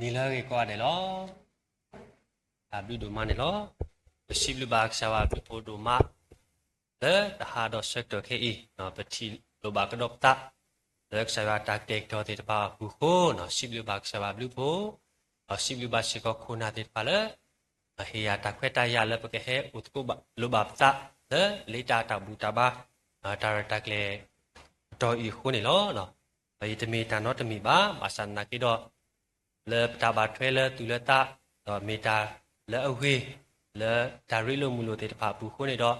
နီလာကေကွာတယ်လောအဘလူဒိုမနဲ့လောရှိဘလူဘာခရှာဝါဘလူပိုဒိုမလေတဟာတော့ဆက်တော့ခေအီနော်ပတိလိုဘာကတော့တာလက်ရှာဝါတက်တက်တော့တဲ့ပါဘူးခိုးနော်ရှိဘလူဘာခရှာဝါဘလူပိုရှိဘလူဘာရှိကခုနာတဲ့ပါလေအဟေယာတက်ခွဲတရလပကဟဲဥတကုဘလိုဘာတာလေလေတာတာဘူးတာဘာတာရတက်လေတော့ဤခုနေလောနော်ဘယ်တမီတန်တော့တမီပါမဆန်နာကိတော့ le taba trailer tu le ta do meta le awe le dari lo mulo te pa bu ko ne do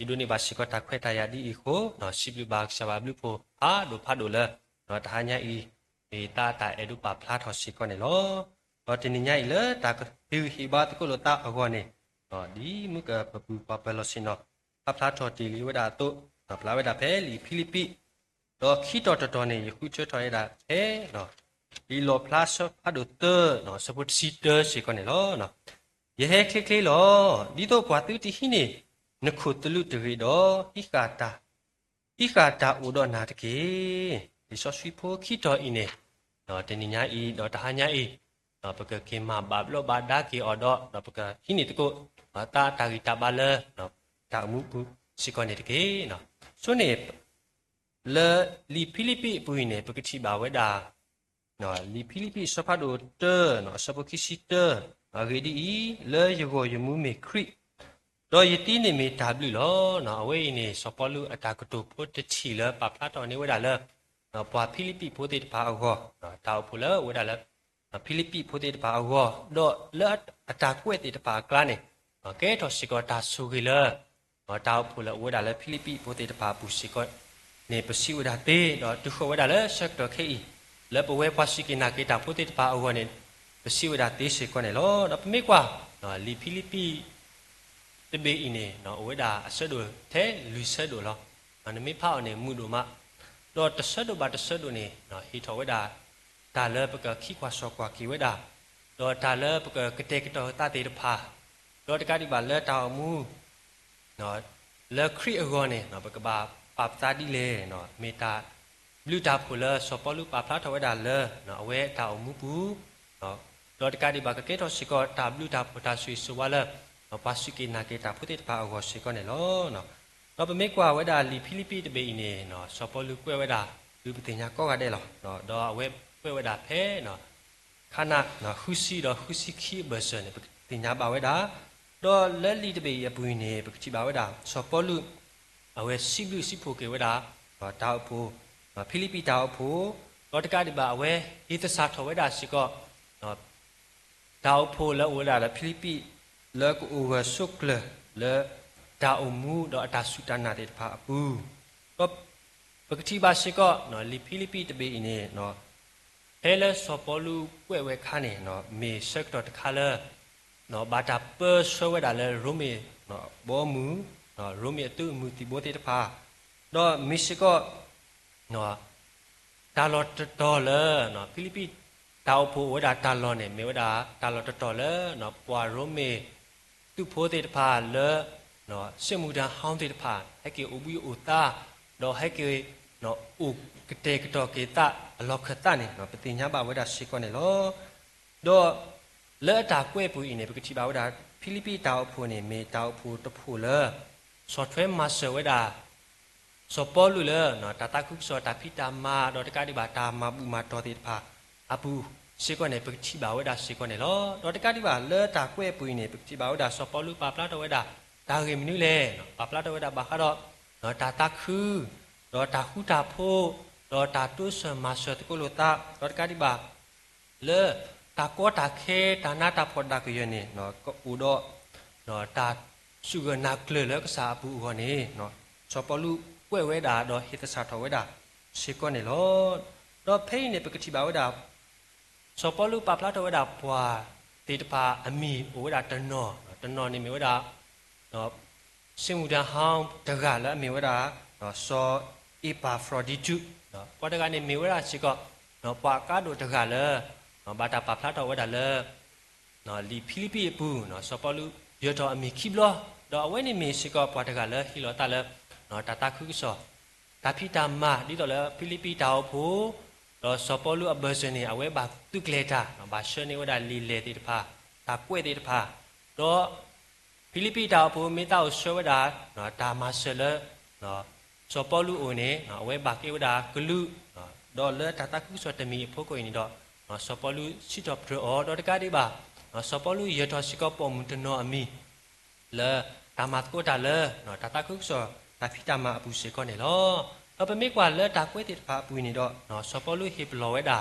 i do ni ba shi ko ta khwe ta ya di i ko no shi blu ba sha ba blu pho ha do pha do le no ta nya i e ta ta e du pa phla tho shi ko ne lo do tin nya i le ta pi hi ba ti ko lo ta ago ne do di mu ka pa pu pa pa lo sin no pa phla tho ti li wa da to no phla wa da phe li philippi do khi to to to ne yu khu chö tho ya da e no ဒီလောပလတ်ဖတ်ဒတနော်စပုတ်စီတစီကနေလောနော်ယေဟဲခလကလေးလောဒီတော့ကွာတူတီဟိနေနခုတလူတရီတော့ဟိကာတာဟိကာတာဥဒနာတကေဒီဆောဆွီဖိုခိတော်အင်းနေနော်တင်ညာဤတော့တဟာညာဤနော်ပကကေမဘာဘလောဘာဒါကေအော်တော့နော်ပကဟိနေတကိုဘာတာတာဂီတာဘာလနော်တာမှုဘူးစီကနေတကေနော်ဆွနေလေလီဖိလိပိပူနေပကတိဘာဝဒါ နော်လီဖိလိပိစဖတ်ဒိုတနော်စပကိစီတအဂေဒီလေယကိုယမှုမေခရိတော့ယတိနေမေတာဘလူလောနော်အဝေးနေစပလူအတာကတုဖို့တချီလပပလာတော်နေဝဒါလနော်ပွာဖိလိပိဖို့တေတပါအောနော်တောက်ဖို့လဝဒါလဖိလိပိဖို့တေတပါအောတော့လက်အတာကွဲ့တေတပါကလာနေကဲတော့စီကတာဆူဂီလနော်တောက်ဖို့လဝဒါလဖိလိပိဖို့တေတပါပူစီကနေပစီဝဒါတေတော့သူခဝဒါလဆက်တော့ခေ လပဝဲပွားရှိကိနာကေတာဖို့တေတပါအောနေပစီဝဒါတေစီကောနေလောတော့ပမေကွာနော်လီဖိလိပိတဘေအင်းနေနော်အဝဲဒါအဆက်တို့ထဲလူဆက်တို့လောအနမေဖောက်နေမှုတို့မတော့တဆက်တို့ပါတဆက်တို့နေနော်ဟီထောဝဲဒါဒါလပကခိကွာဆောကွာကိဝဲဒါတော့ဒါလပကကတေကတော်တတေတဖာတော့တကတိပါလက်တောင်မူနော်လက်ခရီအကောနေနော်ပကပါပပတာဒီလေနော်မေတာ ဘလူတာဖူလဆောပလူပါဖလာထဝဲဒါလေနော်အဝဲတောင်မူပူနော်တော့တကတိပါကကေတော်စီကောတာဘလူတာဖူတာဆွေဆဝါလာပါစုကိနာကေတာဖုတေတပါအောစီကောနေလောနော်တော့ပမေကွာဝဲဒါလီဖိလိပိတပေနေနော်ဆောပလူကွဲဝဲဒါလူပတင်ညာကောကတဲ့လောနော်တော့အဝဲကွဲဝဲဒါဖဲနော်ခနာနော်ဟူစီတော့ဟူစီခီဘဆန်တင်ညာပါဝဲဒါတော့လက်လီတပေရပူနေပကတိပါဝဲဒါဆောပလူအဝဲစီဘလူစီဖိုကေဝဲဒါတော့တောက်ဖို့ ဖိလိပိတောက်ဖို့တော့တကတိပါအဝဲဤသစာထောဝဲဒါစီကောနော်တောက်ဖို့လဲဝဲဒါဖိလိပိလကဥဝဆုကလလဒါအမှုတော့အတာစုတနာတဲ့ဖာအပူတော့ပကတိပါရှိကောနော်လီဖိလိပိတပေအင်းနေနော်ဟဲလဆောပလူကွဲ့ဝဲခါနေနော်မေဆက်တော့တခါလဲနော်ဘာတာပဆွဲဒါလဲရိုမေနော်ဘောမူနော်ရိုမေတူမူတီဘောတဲ့ဖာတော့မရှိကော နော်ဒါလောတော်လဲနော်ဖိလိပိတောက်ဖို့ဝဒါတာလောနေမေဝဒါတာလောတော်လဲနော်ပွာရိုမေသူဖိုးတဲ့တဖာလဲနော်ရှစ်မူတန်ဟောင်းတဲ့တဖာဟဲ့ကေဥပီဥတာတော့ဟဲ့ကေနော်ဥကတဲ့ကတော့ကေတာအလောက်ခတနေနော်ပတိညာပါဝဒရှိကောနေလောတော့လဲတာကွဲ့ပူအင်းနေပကတိပါဝဒဖိလိပိတောက်ဖို့နေမေတောက်ဖို့တဖို့လဲဆော့ဖ်ဝဲ မာစဝဒါစောပေါ်လူလဲနော်တတခုစောတဖိတာမာတော့တကတိပါတာမာပူမာတော်တဲ့တဖာအပူရှိကောနေပကတိပါဝဒရှိကောနေလောတော့တကတိပါလဲတာကွဲ့ပူနေပကတိပါဝဒစောပေါ်လူပါပလာတော်ဝဒဒါကေမနုလေပါပလာတော်ဝဒဘာခတော့နော်တာတခုတော့တာခုတာဖို့တော့တာတုဆမာဆတကုလတာတော့ကတိပါလေတာကောတာခေတာနာတာဖောတာကရနေနော်ဥတော့နော်တာရှုကနာကလေလကစားဘူးခေါနေနော်ချောပလူ ကွဲ့ဝဲတာတော့ဟိတစာထော်ဝဲတာရှေကောနေလောတော့ဖိနေပကတိပါဝဲတာချောပလူပပလာတော်ဝဲတာဘွာတေတပါအမီဝဲတာတနောတနောနေမြဝဲတာနော်စင်မူတန်ဟောင်းတကလည်းအမီဝဲတာနော်စောအပါဖရိုဒီတုနော်ပွားတကနေမြဝဲတာရှိကောနော်ပွာကားတို့တကလည်းနော်ဘာတာပပလာတော်ဝဲတာလည်းနော်လီဖိလိပိပူနော်စောပလူရတော်အမီခိဘလောတော့အဝဲနေမီရှိကောပွားတကလည်းဟီလောတာလည်း နော်တတခုဆောတာဖိတာမဒီတော့လည်းဖိလိပိတောက်ဖို့တော့စပေါ်လူအဘစနေအဝဲဘာတုကလေတာဘာရှနေဝဒါလီလေတိတဖာတာကွဲ့တိတဖာတော့ဖိလိပပိတောက်ဖို့မေတောက်ရှောဝဒါနော်ဒါမဆလနော်စပေါ်လူအိုနေနော်အဝဲဘာကေဝဒါဂလူနော်တော့လေတာတခုစတမီဖို့ကိုနေတော့နော်စပေါ်လူစီတော့ပရောတော့တကတိပါနော်စပေါ်လူရတော့စီကပေါ်မှုတနောအမီလေတာမတ်ကိုတာလေနော်တာတခုစ တာဖီတာမအပူစေကောနေလောအပမေကွာလေတာကွဲတိတဖာပူနေတော့နော်စပေါ်လူဟိပလောဝဲတာ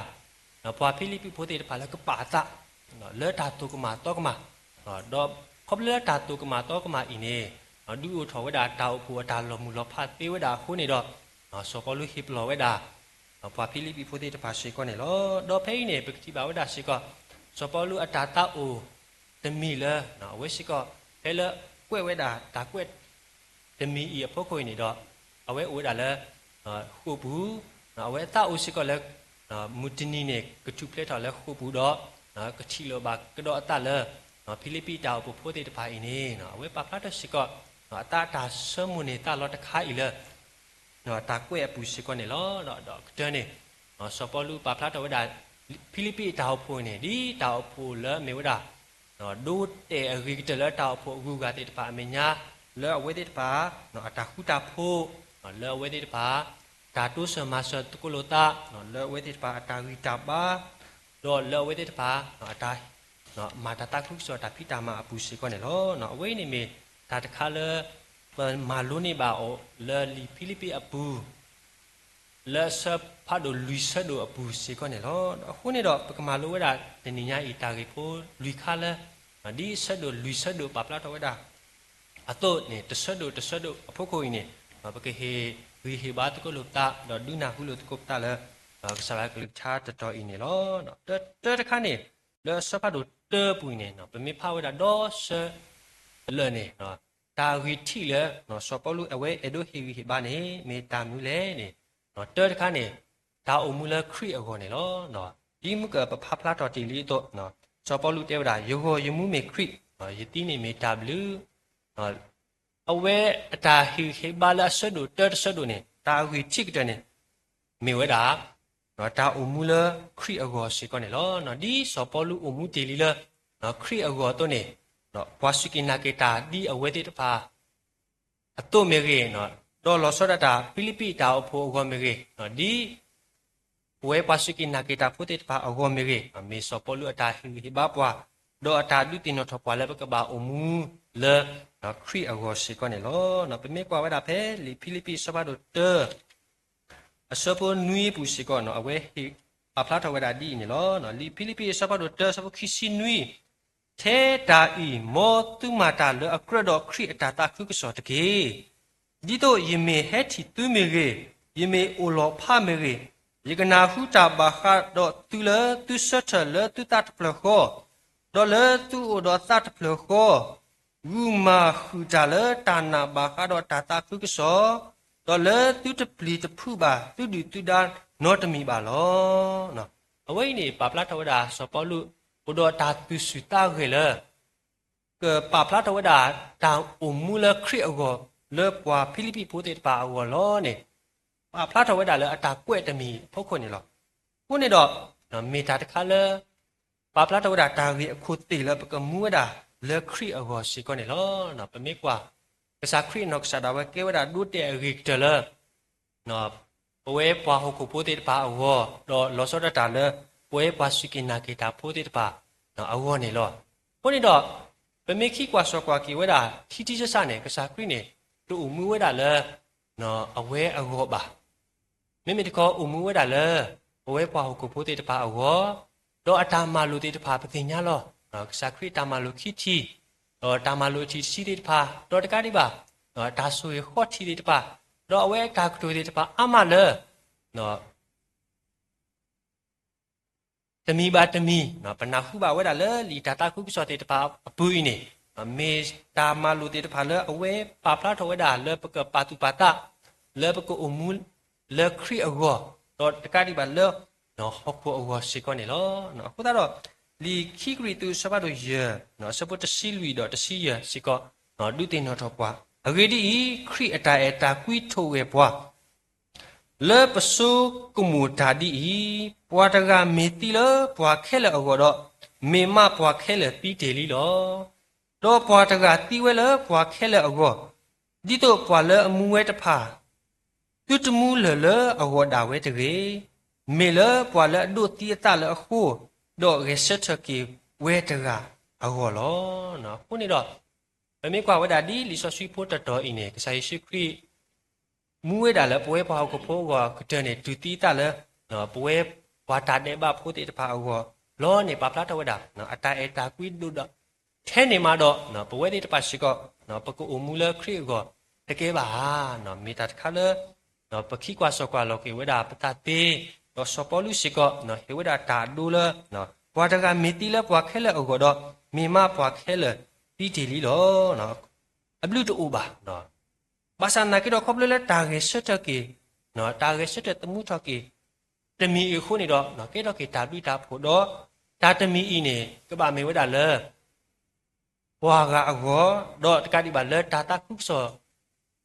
နော်ပွာဖိလိပပိဖို့တိတဖာလေကပါတာနော်လေတာတုကမာတော့ကမာနော်တော့ခေါပလေတာတုကမာတော့ကမာအင်းနေနော်ဒူအိုထောဝဲတာတာအပူတာလောမူလောဖတ်သေးဝဲတာခုနေတော့နော်စပေါ်လူဟိပလောဝဲတာနော်ပွာဖိလိပပိဖို့တိတဖာရှေကောနေလောတော့ဖိနေပကတိပါဝဲတာရှေကောစပေါ်လူအတာတာအိုတမီလေနော်ဝဲရှေကောဟဲလေကွဲ့ဝဲတာတာကွဲ့ တမီအဖို့ခွေနေတော့အဝဲအိုးတာလေခုဘူးနော်အဝဲတာအိုရှေကောလေနော်မူတနီနေကထုပလက်တော်လေခုဘူးတော့နော်ကတိလောဘာကတော့အတလေနော်ဖိလိပ္ပိတောက်ဖို့တေတပါအင်းနေနော်အဝဲပါဖတ်တော့ရှေကောနော်အတာတာဆမူနေတာလောတခါအီလေနော်တာကွဲ့ပူရှေကောနေလောတော့တော့ကတနေနော်စပေါ်လူပါဖတ်တော့ဝဒါဖိလိပ္ပိတောက်ဖို့နေဒီတောက်ဖို့လေမေဝဒါနော်ဒိုတဲအဂီတလတောက်ဖို့ဂူကတေတပါအမညာ လေအဝဲတေတပါနော်အတာခုတာဖို့နော်လေအဝဲတေတပါ Datu semasa tukulota no le wedi pa atawi taba do le wedi pa no atai no mata ta khu so ta phita ma apu si ko ne lo no awe ni me ta ta kha le ma lu ni ba o le li philipi apu le sa pha do lui sa do apu si ko ne lo ho ni do pa ma lu wa da ni nya i ta ge pho lui kha le di sa do lui sa do pa pla to wa da ato ni ta sa do ta sa do apho ko ni ba ke he ဝီဟေဘာတကလုတာတော့ဒုနာဟုလုတကုပတာလေဆာလာကလချာတတော်အင်းလောနော်တတတခါနေလောစဖတ်တို့တပူနေနော်ပမေဖာဝဒါတော့ဆလဲနေနော်တာဝီတီလေနော်စောပလူအဝဲအဒိုဟီဝီဟေဘာနေမေတာမြူလေနေနော်တတခါနေတာအုံမူလခရီအကောနေလောနော်ဒီမကပဖဖလာတော်တီလီတော့နော်စောပလူတဲဝဒါယောဟောယမှုမေခရီနော်ယတိနေမေတာဘလူနော် အဝဲအတာဟီခေဘာလာဆဒုတတ်ဆဒုနေတာဝီချိကတနေမေဝဒါနော်တာအူမူလခရီအဂောစီကောနေလောနော်ဒီစောပလူအူမူတီလီလနော်ခရီအဂောတော့နေနော်ဘွာစကိနာကေတာဒီအဝဲတိတဖာအတုမေကေနော်တော့လောစောဒတာဖိလိပိတာအဖို့အဂောမေကေနော်ဒီဝဲပါစကိနာကေတာဖို့တိတဖာအဂောမေကေမေစောပလူအတာဟီဘာပွားတော့အတာဒုတိနောထပွားလည်းပကဘာအူမူလေ နော်ခရီအဂောရှိကောနေလောနော်ပမေကွာဝဒါဖဲလီဖိလိပ္ပိစဘာဒိုတအစပနွီပူရှိကောနော်အဝဲဟိအဖလာထဝဒါဒီနေလောနော်လီဖိလိပ္ပိစဘာဒိုတစဘခိစီနွီ thế ta y mo tu ma ta le akra do khri ta ta khu ko so de ge di do yin me he thi tu me ge yin me o lo pha me ge ye kana hu ta ba kha do tu le tu sa ta le tu ta ta plo kho do le tu o do ta ta plo kho ဝူမာခူကြလေတာနာဘာခါတော့တာတာခုကစောတော်လေသူတပလီတဖူပါသူဒီသူဒါနောတမီပါလောနော်အဝိနေပပလာထဝဒါစောပေါ်လူဘုဒ္ဓတာသူစုတာခေလေကပပလာထဝဒါတာအုံမူလခရီအကောလေပွာဖိလိပိပိုတေပါအောလောနေပပလာထဝဒါလေအတာကွဲ့တမီဖုတ်ခွနေလောခုနေတော့မေတာတခါလေပပလာထဝဒါတာကြီးအခုတေလေပကမူဝဒါ လေခရီအဟောရှိကောနေလောနော်ပမေကွာကစားခရီနော့ဆာဒါဝကေဝဒါဒုတေရိကတလနော်ပွဲပွားဟခုပိုတေပါအဟောတော့လောစောဒတာလေပွဲပွားရှိကိနာကေတာပိုတေပါနော်အဟောနေလောခုနေတော့ပမေခိကွာစောကွာကေဝဒါခီတီစစနေကစားခရီနေတူမူဝဒါလေနော်အဝဲအဟောပါမိမိတကောအမူဝဒါလေပွဲပွားဟခုပိုတေပါအဟောတော့အတာမလူတေတပါပတိညာလော စာခရစ်တာမလုခိတီတော့တာမလုချီစီတိတပါတော့တကားဒီပါတော့ဒါဆိုရဟော့တီတပါတော့အဝဲကာကတိုတပါအမလနော်တမီပါတမီနော်ပနာခုပါဝဲတာလေလီဒါတာခုပစောတေတပါအပူနေမေတာမလုတေတပါလေအဝဲပါပလာထဝဲတာလေပကပါတူပါတာလေပကအမူလေခရီအဂောတော့တကားဒီပါလေနော်ဟောခုအဂောရှိကောနေလောနော်ခုတော့ လီခိကရီတူစဘတ်ရနော်စပုတ်တစီလူတော့တစီရစီကောနော်ဒုတင်နော်တော့ပွားအဂေဒီခရီအတာအတာကွီထိုဝဲပွား le pasu kumu dadi i pwa daga me ti le pwa khele ago do me ma pwa khele pi de li lo do pwa daga ti we le pwa khele ago di to pwa le amu we ta pha tu tu mu le le ago da we de ge me le pwa le do ti ta le khu do ge se ta ki we daga ago lo no hu ni do မမေကွာဝဒဒီလီဆိုဆွီဖို့တတော်အင်းနေကဆိုင်ရှိခရီမူဝဲတာလဲပွဲပွားကိုဖိုးကကတဲ့နေဒူတီတာလဲနော်ပွဲဝါတာတဲ့ဘဖို့တဲ့တဖာအောလောနေပပလာတဝဒနော်အတာအတာကွီဒူဒထဲနေမှာတော့နော်ပွဲတဲ့တဖာရှိကောနော်ပကူအမူလခရီကောတကယ်ပါနော်မီတာတခါလဲနော်ပခိကွာဆောကွာလောကေဝဒပတာတေ တော့စပေါ်လူရှိကောနော်ဟေဝဒတာဒူလဲနော်ဘွာတကမီတီလဲဘွာခဲလဲအောတော့မိမဘွာခဲလဲပြီးတီလီလောနော်အဘလူတူဘာနော်ဘာသာနာကိတော့ခေါပလလက်တာဂေစတကေနော်တာဂေစတတမှုထကေတမီအခုနေတော့နော်ကေတော့ကေတာပြီးတာဖို့တော့တာတမီဤနေကဘာမေဝဒါလဲဘွာကအကောတော့တကတိပါလဲတာတာခုဆော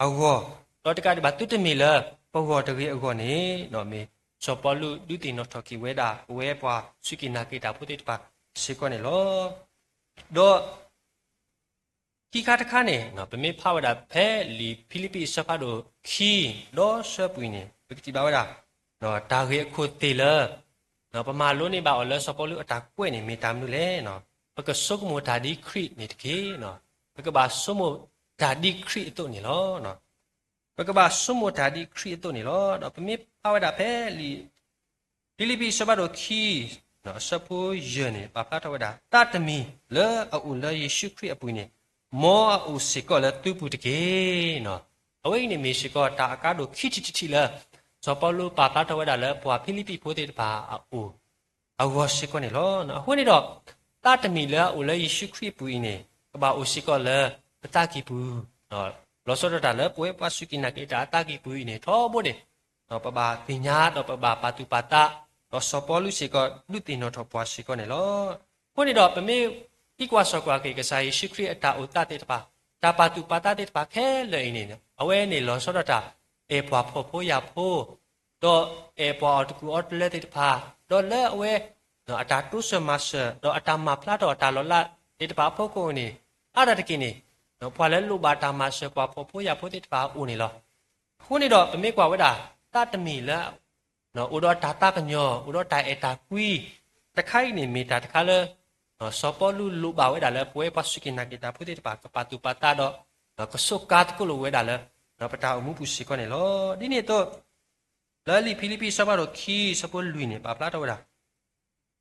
အကောတော့တကတိပါတုတမီလဲပုဂ္ဂောတကေအကောနေနော်မေ စောပလူဒုတိနောထကီဝဲတာဝဲပွားစုကိနာကေတာဖို့တိတပါရှိကောနေလောတော့ ki kha takha ne no peme phawada phe li philippi safa do khi lo sa pui ne pikti ba wada no ta ge khu te le no pa ma lo ne ba o le so po lu ata kwe ne me tam lu le no pa ka sok mo ta di khri ne de ke no pa ka ba so mo ta di khri to ne lo no pa ka ba so mo ta di khri to ne lo no peme phawada phe li philippi safa do khi နော်စပူယနေပပတာဝဒတတမီလေအူလေယေရှုခရစ်အပူနေမောအူစီကောလတူပူတကေနော်အဝိနေမေရှိကောတာအကားတို့ခိတိတိတိလာဇောပလူပါတာတဝဒါလေပွာဖိလိပိဖိုတေတပါအူအဝရှိကောနေလောနော်ဟိုနေတော့တာတမီလေအူလေယေရှုခရစ်ပူနေကဘာအူစီကောလေပတာကိပူနော် လောစောတာလေပွေပါစုကိနာကေတာတာကိပူနေထောဘိုနေနော်ပဘာပညာတော့ပဘာပါတူပါတာတော့စောပလူစီကောလူတင်တော့ထောပွားရှိကောနေလောဟိုနေတော့ပမေဒီကွာဆောကွာကေကစားရှိခရီအတာဥတတဲ့တပါတာပါတူပါတတဲ့တပါခဲလေနေနော်အဝဲနေလောဆောဒတာအေပွားဖို့ဖို့ရဖို့တော့အေပွားတကူအော်လက်တဲ့တပါတော့လဲအဝဲတော့အတာတုဆမဆတော့အတာမဖလာတော့အတာလောလာတဲ့တပါဖို့ကိုနေအဲ့ဒါတကိနေ တော့ဖွာလဲလူပါတာမဆပွားဖို့ဖို့ရဖို့တဲ့တပါဦးနေလောခုနေတော့အမေကွာဝဒတာတမီလဲနော်ဥတော့တာတာကညောဥတော့တိုင်အတာကွီတခိုင်နေမီတာတခါလဲစောပလူလူဘာဝဲဒါလဲပွဲပစုကိနာကိတာဖုတေပါကပတူပတာတော့ကဆုကတ်ကိုလိုဝဲဒါလဲနော်ပတာအမှုပုစီကောနေလောဒီနေ့တော့လာလီဖိလိပိစဘာတော့ခီစပလူနေပါပလာတော့ဒါ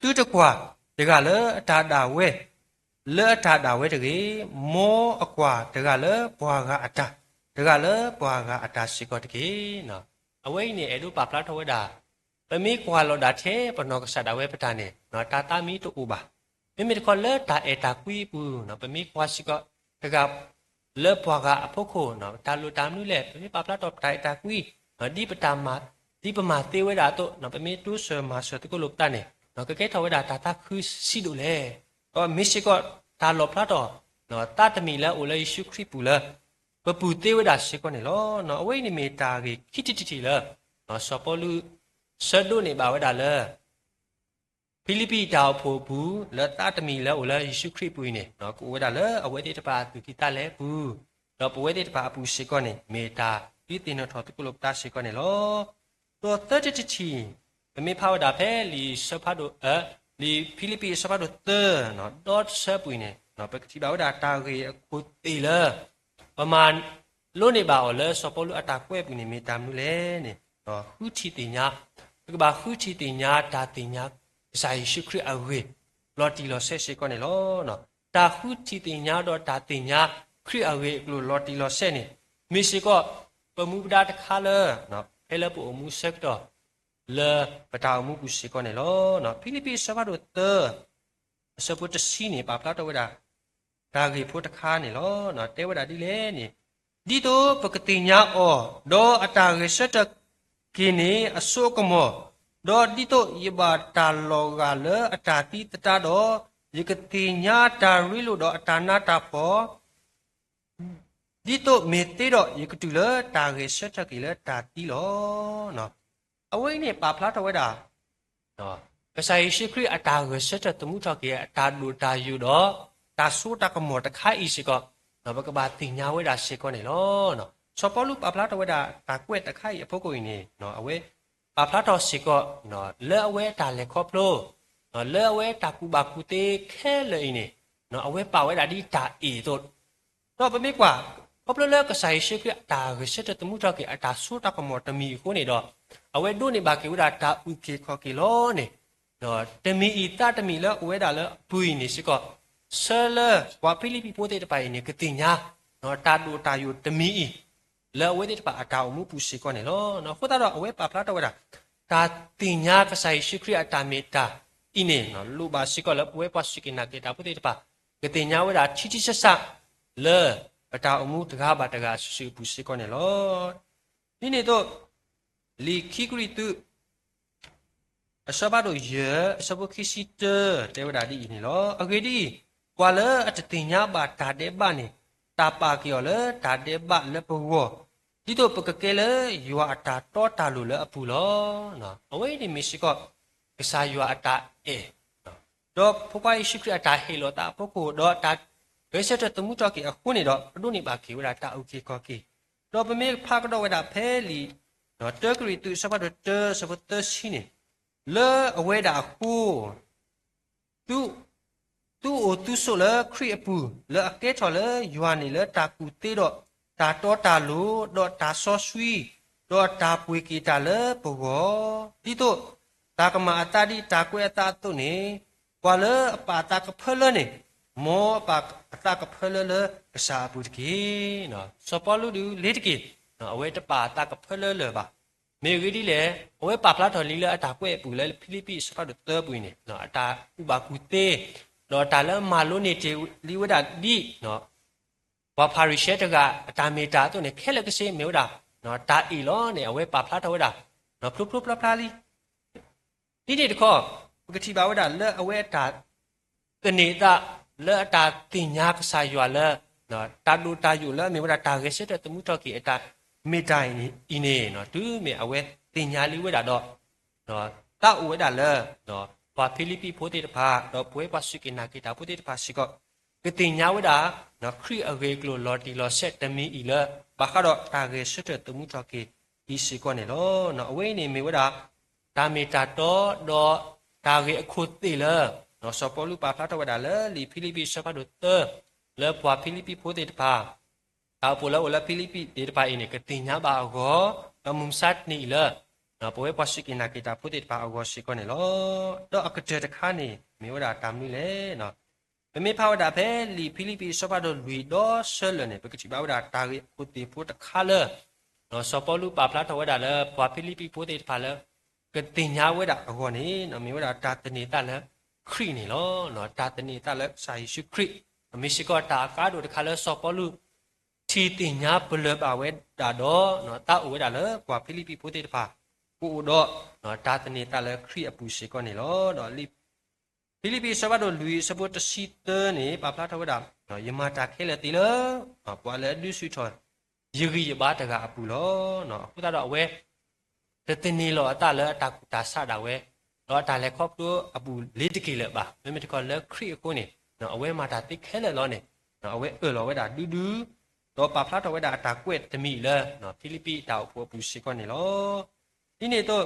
တူတကွာဒီကလဲအတာတာဝဲ လဲအတာတာဝဲတကေမောအကွာဒီကလဲဘွာကအတာဒီကလဲဘွာကအတာစီကောတကေနော်အဝိနေအဲ့လိုပါပလာတော့ဝဲဒါပမေကွာလောဒါသေးပနောကဆတာဝဲပတာနေနော်တာတာမီတူဥပါမိမိတခေါ်လဲတာအတာကွီပူနော်ပမိကွာရှိကတကလဲပွားကအဖို့ခိုနော်တာလူတာမှုလဲပမိပပလာတော့တာအတာကွီနော်ဒီပတာမဒီပမာသေးဝဲတာတော့နော်ပမိတူးဆာမဆာတကုလုတန်နေနော်ကကဲထဝဲတာတာတာခုစီတို့လဲ တော့မရှိကတာလောဖလာတော့နော်တာတမီလဲအိုလဲယေရှုခရစ်ပူလဲပပူသေးဝဲတာရှိကောနေလောနော်အဝိနေမီတာကြီးခိတိတိလဲနော်စပေါ်လူဆဒုနေပါဝဲတာလဲဖိလိပိတောက်ဖို့ဘူးလတတမီလဲဟိုလဲယေရှုခရစ်ပူနေနော်ကိုဝဲတာလဲအဝဲတေတပါသူကိတလဲဘူးတော့ပဝဲတေတပါအပူရှိကောနေမေတာဒီတင်တော်တကုလတာရှိကောနေလောတော့တတတချီမမေဖာဝတာဖဲလီဆဖတ်တို့အ လီဖိလိပိဆဖတ်တို့တနော်တော့ဆပူနေနော်ပကတိပါဝတာတာကေကိုတေလဲပမာလို့နေပါအော်လဲစပေါ်လူအတာကွဲပူနေမေတာမှုလဲနေနော်ဟူချီတင်ညာကဘာဟူချီတင်ညာတာတင်ညာဇာယေရှုခရစ်အဝေလော်တီလော်ဆက်ရှိကောနေလောနော်တာခုတီတင်ညာတော့တာတင်ညာခရစ်အဝေကလိုလော်တီလော်ဆက်နေမိရှိကောပမှုပဒါတခါလနော်ဟဲလပူမှုဆက်တော့ လေပတာမှုကုရှိကောနေလောနော်ဖိလိပ္ပိဆဘာတို့တစပုတစီနေပါပလာတော့ဝဒါဒါကြီးဖို့တခါနေလောနော်တဲဝဒါဒီလေနေဒီတော့ပကတိညာအောဒေါ်အတာရစတကိနေအစောကမောဒေါ်ဒီတိုယဘာတာလောကလအတာတိတတာတော့ယကတိညာတာရီလို့တော့အတာနာတာပေါ်ဒီတိုမေတေတော့ယကတူလတာရေဆက်တကီလတာတီလောနော် အဝိနေပါဖလားတော်ဝဲတာနော်ကဆိုင်ရှိခရီအတာကိုဆက်တဲ့တမှုတော်ကြီးအတာလူတာယူတော့တာဆူတာကမောတခိုင်ရှိကောနော်ဘကဘာတင်ညာဝဲတာရှိကောနေလောနော်စောပေါ်လူပါဖလားတော်ဝဲတာတာကွက်တခိုင်အဖို့ကိုနေနော်အဝဲပါဖလားတော်ရှိကောနော်လဲအဝဲတာလက်ခေါပလို့နော်လဲအဝဲတာကူဘာကူတေခဲလေနေနော်အဝဲ ပါဝဲတာဒီတာအီတို့တော့ပမေကွာ popular ka sai shi kya ta ge se ta mu ta ke ata su ta ko mo ta mi ko ne do awe do ne ba ke ura ta u ke kho ke lo ne do ta mi i ta ta mi la we da la pui ni si ko se le wa pili pi po te ta pa ni ke ti nya no ta do ta yu ta mi i la we te pa ata mu pu si ko ne lo no ko ta do awe pa pla ta we da ta ti nya ka sai shi kya ta mi ta i ne no lu ba si ko la we pa si ke na ke ta pu te ta pa ke ti nya we da chi chi sa sa le အတာအမှုတကားပါတကားဆူဆူပူစီကောနေလောဒီနေတော့လီခိကရီတုအစဘာတို့ရအစဘခိစီတတေဝဒါဒီနေလောအဂေဒီကွာလအတတင်ညာပါတာတဲ့ပါနေတာပါကျော်လတာတဲ့ပါလပဝဒီတော့ပကကဲလယူအတာတော့တာလို့လအပူလောနော်အဝိဒီမရှိကောကစားယူအတာအေတော့ဖုပိုင်ရှိခရတာဟေလောတာပုကိုတော့တာ ဘယ်ဆက်တဲ့တမှုတော့ကေအခုနေတော့အဒုနေပါကေဝရတာအုတ်ကေကောကေတော့ပမေဖာကတော့ဝဒဖဲလီတော့တက်ကရီသူစပတ်တော့တစပတ်တရှိနေလဲအဝဲတာခုသူသူအိုသူဆိုလဲခရီအပူလဲအကဲချော်လဲယွာနေလဲတာကူတေးတော့တာတော့တာလို့တော့တာဆော့ဆွီတော့တာပွေကီတာလဲပဘောဒီတော့တာကမာအတာဒီတာကွဲအတာတုန်နေကွာလဲအပါတာကဖလဲနေ မောပါအတကဖလလကစားပုတကေနော်စပလူဒူလေတကေနော်အဝဲတပါတကဖလလပါမေဂီဒီလေအဝဲပါဖလာတော်လီလအတာကွဲ့ပူလေဖိလိပိစပတ်တော့ပွင်းနေနော်အတာဥပါကူတေနော်တာလမာလိုနေတေလီဝဒဒီနော်ဝါဖာရီရှက်တကအတာမီတာတို့နေခဲလကစေမေဝဒါနော်တာအီလောနေအဝဲပါဖလာတော်ဝဒါနော်ဖလုဖလုဖလာဖလာလီဒီဒီတခေါ်ပကတိပါဝဒါလဲအဝဲတာကနေတာ လဲအတာတင်ညာကစားရွာလဲနော်တာဒူတာယူလဲမြေမတာတာခဲ့စစ်တဲ့တမှုတော့ကီအတာမေတိုင်ဤနေနော်သူမြေအဝဲတင်ညာလေးဝဲတာတော့နော်တာဝဲတာလဲနော်ပါဖိလိပိဖိုတေတဖာတော့ပွဲပါစုကိနာကိတာဖိုတေတဖာရှိကောကတင်ညာဝဲတာနော်ခရီအဝေကလိုလော်တီလော်ဆက်တမီဤလဲဘာကတော့တာခဲ့စစ်တဲ့တမှုတော့ကီဤရှိကောနေလောနော်အဝဲနေမြေဝဲတာဒါမေတာတော့တော့တာခဲ့အခုတေလဲ နော်စောပေါ်လူပါဖလာတော့ဝဒါလေလီဖိလိပိစပါဒတ်လေပွာဖိလိပိဖိုတေတပါအပူလာဝလာဖိလိပိတေတပါအင်းကတင်ညာပါအောအမုံဆတ်နီလေနော်ပွဲပရှိကိနာကိတာဖိုတေတပါအောရှိကောနေလောတော့အကတဲ့တခါနေမေဝဒါတမ်နီလေနော်ပမေဖာဝဒါဖဲလီဖိလိပိစပါဒလူတော့ဆလနေပကတိပါဝဒါတာဂေပုတေဖိုတခါလေနော်စောပေါ်လူပါဖလာတော့ဝဒါလေပွာဖိလိပိဖိုတေတပါလေကတင်ညာဝဒါအောနေနော်မေဝဒါတာတနေတာလေ ခရီနေလောနော်တာတနေတာလက်စာယေရှုခရစ်အမေရှိကောတာကားတို့တခါလဲစော်ပေါ်လူတီတင်ညာဘလဘဝဲတာတော့နော်တာဝဲတာလဲကွာဖိလိပိပိုတေတဖာကိုတော့နော်တာတနေတာလက်ခရီအပူရှိကောနေလောတော့လိဖိလိပိစဘတ်တို့လူစပုတ်တစီတနေပပလာထဝဒါနော်ယမတာခဲလေတီလောပွာလဲဒုဆွီထောယေဂီယဘာတကအပူလောနော်အခုတော့အဝဲတတနေလောအတလဲအတကူတာဆတာဝဲ တော့ဒါလည်းခေါပတူအပူလေးတကီလည်းပါမမတကလည်းခရီကိုနေနော်အဝဲမှာဒါတိခဲလေလောနေနော်အဝဲအလောဝဲဒါဒူးဒူးတော့ပါဖလာတော့ဝဲဒါအတာကွက်တမီလဲနော်ဖိလိပိတောက်ဖို့ပူရှိကောနေလောဒီနေ့တော့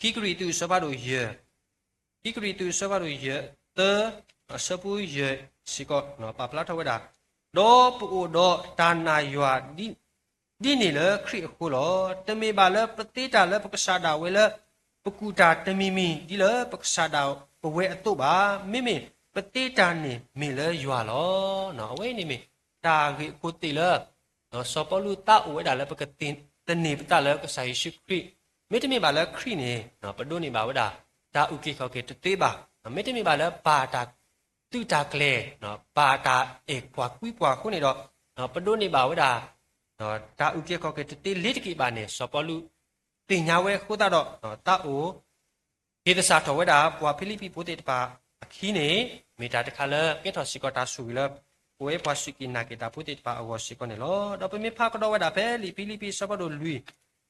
ခိကရီတူစဘာတို့ယေခိကရီတူစဘာတို့ယေတစပူယေရှိကောနော်ပါဖလာတော့ဝဲဒါတော့ပူတော့တာနာယွာဒီဒီနေလေခရီအခုလောတမေပါလေပတိတာလေပကစားတာဝဲလေ ပကူတာတမီမီဒီလပက္ခစာတာပဝဲအတုပါမိမိပတိတာနေမေလရွာလောနော်အဝဲနေမေတာဂေကိုတိလနော်စောပလူတာဝဲတာလပကတင်တနေပတလကဆိုင်ရှိခရိမေတ္တမေပါလခရိနေနော်ပဒုနေပါဝဒါဒါဥကိခောကေတသေးပါမေတ္တမေပါလပါတာတူတာကလေနော်ပါတာအေကွာကွီပွားခုနေတော့နော်ပဒုနေပါဝဒါနော်ဒါဥကိခောကေတသေးလေးတကိပါနေစောပလူ တင်ညာဝဲခိုးတာတော့တာအိုဒေသစာတော်ဝဲတာပွာဖိလိပိပိုတေတပါအခီးနေမေတာတခါလကေတော်စီကတာဆူလဝဲပွာရှိကိနာကေတာပိုတေတပါအောရှိကနေလောတော့ပမေဖာကတော့ဝဲတာဖဲလီဖိလိပိစဘဒိုလူ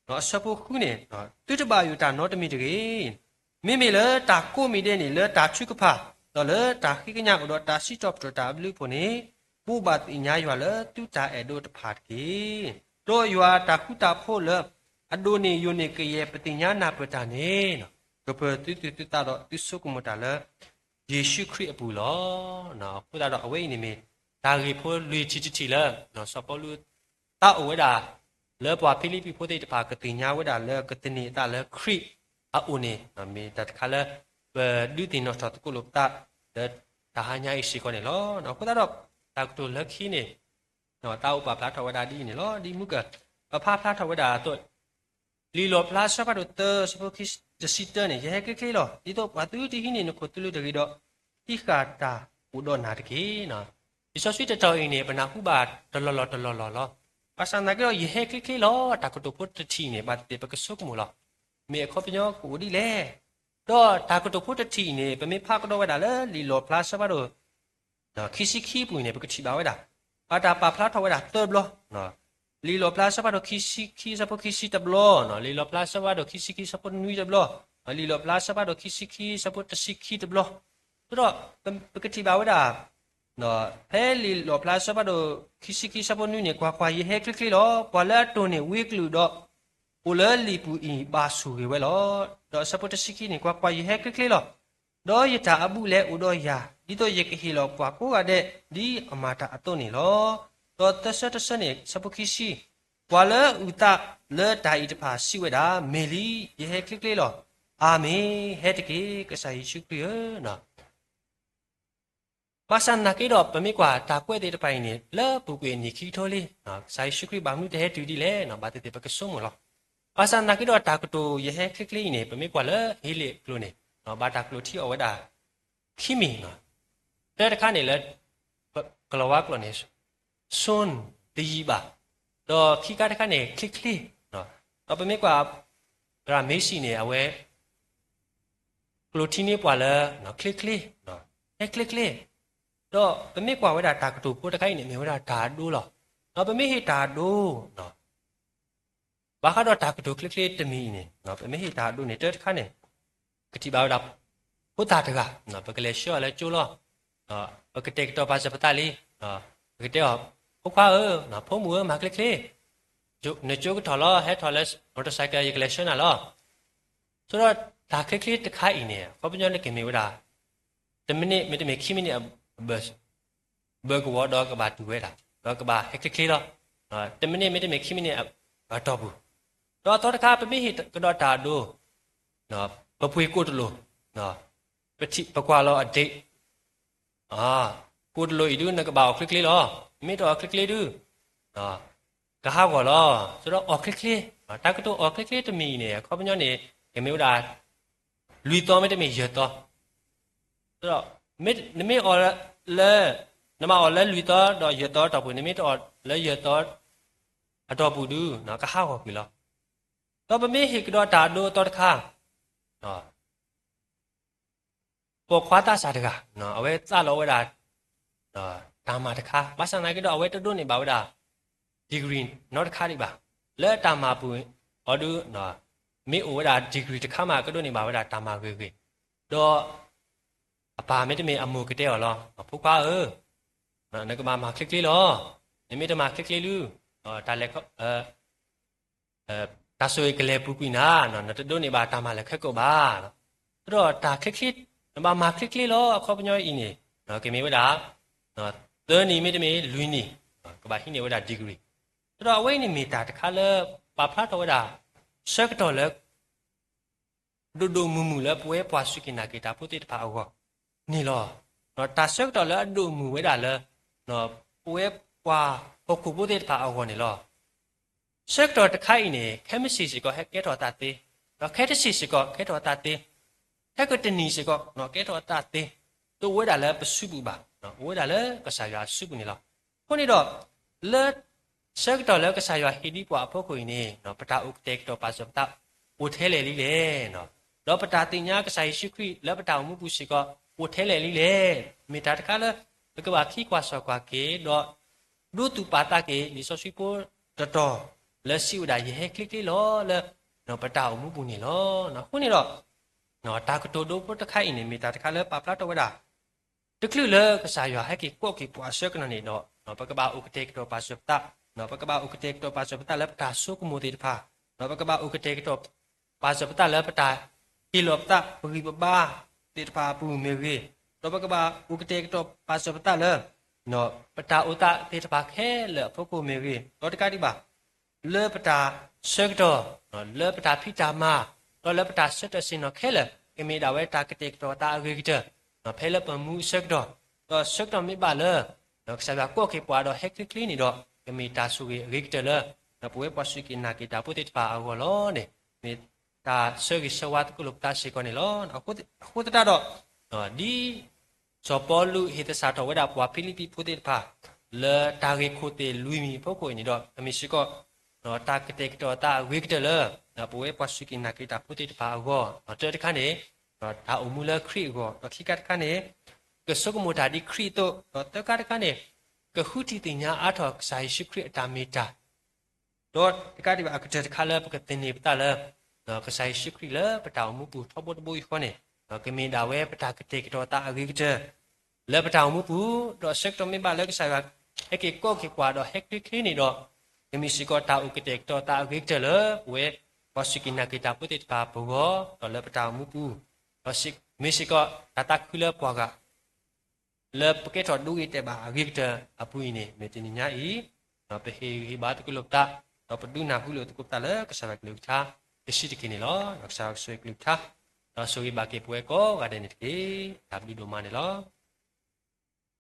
နော်စပုခုနေနော်သူတပါယူတာနော်တမီတကေမိမိလေတာကိုမီတဲ့နေလေတာချုကဖာတော့လေတာခိကညာကတော့တာစီတော့တော့တာဘလူဖို့နေပူပါတိညာရွာလေသူတာအဲ့တို့တဖာတကေတော့ရွာတာခုတာဖို့လေ အဒိုနေယိုနေကရဲ့ပတိညာနာပတာနေနော်ကပတူတူတူတာတော့သူစုကမတာလေယေရှုခရစ်အပူလောနော်ခုတာတော့အဝိနေမီဒါရီဖို့လူချီချီချီလေနော်စပေါ်လူတာအဝဲတာ le bwa philippi pho te pa ka tinya wa da le ka tini ta le kri a une na me ta kha le ba du tin no ta ko lo ta de ta ha nya isi ko ne lo no ko ta do ta ko to le khi ne no ta u pa phla tha wa da di ne lo di mu ka pa pha phla tha wa da to li lo phla sa pa do te so ko kis de si te ne ye ke ke lo di to pa tu ti hi ne ko tu lu de gi do ti ka ta u do na de ki no ဒီဆိုဆွီတတော်အင်းနေဘနာခုပါတလောလောတလောလောလော pasanda ke ye he ke ke lo ta ko to put ti ne ba te pa ke sok mo lo me kho pnyo ko di le do ta ko to put ti ne pa me pha ko do wa da le li lo plus ba do no kisi ki pu ne pa ke ti ba wa da pa ta pa pla tho wa da te blo no li lo plus ba do kisi ki sa po kisi te blo no li lo plus ba do kisi ki sa po nui te blo li lo plus ba do kisi ki sa po te si ki te blo do pa ke ti ba wa da နော်ဖဲလီလောပလာစဘဒိုခီစီကီစဘနူနေကွာကွာယေဟဲကလကလီလောပွာလာတိုနေဝေကလူတော့ပူလလီပူအီဘာဆူရေဝဲလောတော့စပတစီကီနေကွာကွာယေဟဲကလကလီလောတော့ယတာအဘူးလဲဥတော့ယာဒီတော့ယေကဟီလောပွာကိုကတဲ့ဒီအမာတာအတုံနေလော တော့တဆတဆနေစပခီစီပွာလာဥတာလေဒိုင်တဖာစီဝဲတာမေလီယေဟဲကလကလီလောအာမေဟဲတကေကဆိုင်ရှုကလီနော် pasan na ke do pami kwa ta kwe de pai ni le bu kwe ni khi tho le na sai shukri ba mu de he tu di le na ba te te pa ke so mo lo pasan na ke do ta ko to ye he klik klik ni pami kwa le he le klo ni na ba ta klo thi awa da khi mi na te ta kha ni le klo wa klo ni son di ba do khi ka ta kha ni klik klik na do pami kwa ra me si ni awe klo thi ni kwa le na klik klik na he klik klik တော့ပမေကွာဝဒတာကတူပိုတခိုင်းနေမြေဝဒတာဒူလောနော်ပမေဟိတာဒူနော်ဘာခတော့တာကတူကလစ်ကလစ်တမီနေနော်ပမေဟိတာဒူနေတက်ခါနေကတိဘာဝဒဘုတာတကနော်ပကလေရှောလဲကျိုးလောနော်ပကတက်တော့ပါစပတလီနော်ပကတဲ့ ဟောခွာเออနော်ဖုံးမူမကလစ်ကလေးကျုပ်နေကျုပ်ထော်လောဟဲထော်လက်မော်တော်ဆိုင်ကယ်ရကလေရှနာလောဆိုတော့ဒါကလစ်ကလေးတခိုင်းနေခေါပညောနေကမြေဝဒတမိနစ်မိနစ်ခိမိနစ် bus bơ của đó các bạn tuổi là đó các bạn hết cái đó tầm mình mới mới khi mình ở đó bu đó đó là cái mình hit cái đó ta do nó bơ pui cột lo nó bơ chi bơ qua lo ở đây à cột lo ý đứa nó các bạn click click lo mình đó click click đứa đó cái how gọi lo sau đó ở click click ta cái đó မိတော့ click လေးတူနော်ကဟာကောလောဆိုတော့ or click လေးတာကတို or click လေးတမီနေခေါပညောနေဂမေဒါလူတော်မတမီရတော့ဆိုတော့မိနမေ or လဲနမ or လဲလူတော်တော့ရတော့တော့ပွင့်နမေတော့လဲရတော့အတော်ပူတူနော်ကဟာကောပြီလောတော့ပမေဟိကတော့တာတို့တော့တခါနော်ပေါ်ခွာတာစားတကနော်အဝဲစလောဝဲတာနော် ဒါမှတခါမဆန်နိုင်ကတော့အဝဲတွတ်တွနေပါဘူးဒါဒီဂရီနောက်တခါနေပါလက်တာမှာပူရင်ဘာလို့နော်မေအိုဒါဒီဂရီတခါမှာကတော့နေပါဘူးဒါတာမှာကွေကွေတော့အပါမေတမေအမှုကတဲ့ော်လောဖုတ်ပါအေနကမာမှာခလစ်ကလေးလောနမေတမာခလစ်ကလေးလူအော်ဒါလက်အဲအဲဒါဆိုရကလေးပူကွီနာနော်တွတ်နေပါတာမှာလက်ခက်ကောပါတော့ဒါခက်ခစ်နမမာခလစ်ကလေးလောအခေါ်ပညောဤနေနော်ကေမေဝဒါနော် သောနီမိတမေလူနီကဘာဟိနေဝဒဒီဂရီတော့အဝိနေမီတာတခါလဲပါဖလာတော်ဝဒဆက်ကတော်လဲဒုဒုမူမူလဲပွဲပွားစုကိနာကေတာပိုတေတဖာအောနီလောတော့တာဆက်တော်လဲဒုမူဝဲတာလဲတော့ပွဲပွားဟခုပိုတေတဖာအောနီလောဆက်တော်တခိုင်နေခဲမစီစီကဟက်ကဲတော်တာသေးတော့ခဲတစီစီကခဲတော်တာသေးဟက်ကတနီစီကနော်ကဲတော်တာသေးတို့ဝဲတာလဲပစုပူပါ နော်ဝေးတာလဲကဆာရွာစုကနေလားခုနေတော့လက်ဆက်တော့လဲကဆာရွာဟီဒီပွားဖို့ကိုနေနော်ပတာဥကတက်တော့ပါစပ်တာဝထဲလေလီလေနော်တော့ပတာတင်ညာကဆာရှိခိလက်ပတာမှုပူရှိကဝထဲလေလီလေမေတာတကလဲဘကဘာခိကွာဆောကွာကေတော့ဒုတူပါတာကေနိစောရှိပိုတတော်လက်ရှိဝဒါရေခလစ်လေးလောလဲနော်ပတာမှုပူနေလောနော်ခုနေတော့နော်တာကတိုတိုပတခိုင်နေမေတာတကလဲပပလာတော့ဝဒါ တကလူလဲကစားရဟဲကီကိုကီပွားရှက်ကနနေတော့နော်ပကဘာဥကတေကတော့ပါရှပ်တာနော်ပကဘာဥကတေကတော့ပါရှပ်တာလဲပတာဆုကမိုတေတဖာနော်ပကဘာဥကတေကတော့ပါရှပ်တာလဲပတာဟီလောပတာပဂီပဘာတေတဖာပူမေရီတော့ပကဘာဥကတေကတော့ပါရှပ်တာလဲနော်ပတာဥတာတေတဖာခဲလဲဖုတ်ကိုမေရီတော့တကတိပါလေပတာဆက်တော့နော်လေပတာဖိတာမတော့လေပတာဆက်တဲ့စင်တော့ခဲလေကမေဒါဝဲတာကတိကတော့တာဂိကတနော် ဖဲလေပမှုဆက်တော့တော့ဆက်တော့မိပါလေနော်ဆက်ပါကိုကေပွားတော့ဟက်ကလီနီတော့ကမေတာဆူဂိဂိကတလေနော်ပွဲပရှိကိနာကိတာပုတိပါအောလောနေမေတာဆက်ကိရှဝတ်ကုလတာရှိကောနေလောအခုအခုတတော့နော်ဒီဇောပေါ်လူဟိတစာတော်ဝဒပွားဖိလိပိပုတိပါလေတာဂိခိုတေလူမီပုတ်ကိုနေတော့အမရှိကော no ta kete kito ta wik de le na poe pasiki na kita puti pa go no te de kan ne no ta umula kri go no ki kat kan ne ke sok mo ta di kri to no te ka de kan ne ke hu ti ti nya a tho sai shi kri ta me ta do te ka di ba ke te ka le ke tin ni ta le no ke sai shi kri le pa ta mu pu tho bo bo ko ne no ke me da we pa ta kete kito ta a wik de le pa ta mu pu do sek to me ba le ke sai ba he ke ko ke kwa do he kri kri ni do ယမီစီကောတာဥကတေတောတာဂိကတလဝေဝရှိကိနာကိတာပုတိပါဘောတော်လပတာမူပူဝရှိမီစီကောတတကုလပွားကလပကေတော်ဒူဂိတေဘာဂိကတအပူနေမေတင်ညာဤနော်ပဟေဟိဘာ တကုလတာတော့ပဒုနာဟုလို့တကုတလကဆာကလုချာတရှိတကိနေလောရဆာဆွေကလုချာတော့ဆိုဂိဘာကေပွဲကောဂါဒန်တကေဒါဘီဒိုမနေလော